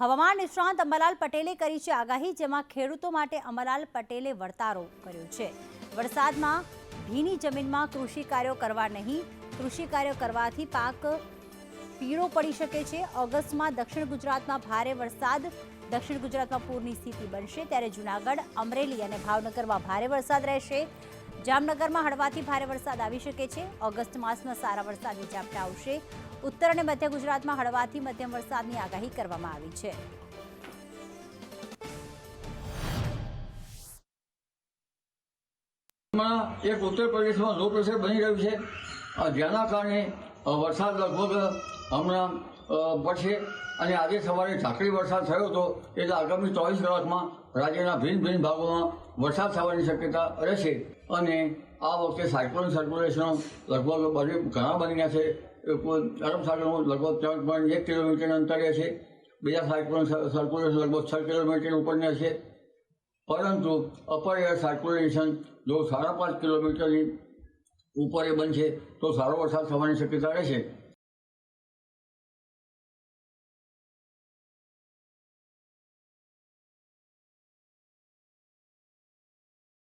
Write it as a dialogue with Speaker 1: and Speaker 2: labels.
Speaker 1: હવામાન નિષ્ણાંત અંબાલાલ પટેલે કરી છે આગાહી, જેમાં ખેડૂતો માટે અંબાલાલ પટેલે વર્તારો કર્યો છે. વરસાદમાં ભીની જમીનમાં કૃષિ કાર્યો કરવા નહીં, કૃષિ કાર્યો કરવાથી પાક પીળો પડી શકે છે. ઓગસ્ટમાં દક્ષિણ ગુજરાતમાં ભારે વરસાદ, દક્ષિણ ગુજરાતમાં પૂરની સ્થિતિ બનશે. ત્યારે જૂનાગઢ, અમરેલી અને ભાવનગરમાં ભારે વરસાદ રહેશે. જામનગરમાં હળવાથી ભારે વરસાદ આવી શકે છે. ઓગસ્ટ માસમાં સારા વરસાદની ઝાપટા આવશે. ઉત્તર અને મધ્ય ગુજરાતમાં હળવાથી મધ્યમ વરસાદની આગાહી કરવામાં આવી છે.
Speaker 2: એક ઉત્તર પ્રદેશમાં લો પ્રેશર બની રહ્યું છે. જેના કારણે વરસાદ લગભગ હમણાં પડશે. અને આજે સવારે ઝાકળી વરસાદ થયો હતો, એટલે આગામી ચોવીસ કલાકમાં રાજ્યના ભિન્ન ભિન્ન ભાગોમાં વરસાદ થવાની શક્યતા રહેશે. અને આ વખતે સાયક્લોન સર્ક્યુલેશનો લગભગ બધી ઘણા બની ગયા છે અરબ સાગરનું લગભગ ત્રણ પોઈન્ટ એક કિલોમીટર અંતરે છે. બીજા સાયક્લોન સર્ક્યુલેશન લગભગ છ કિલોમીટર ઉપરની હશે પરંતુ અપર એર સર્ક્યુલેશન જો સાડા પાંચ કિલોમીટરની ઉપર એ બનશે તો સારો વરસાદ થવાની શક્યતા રહેશે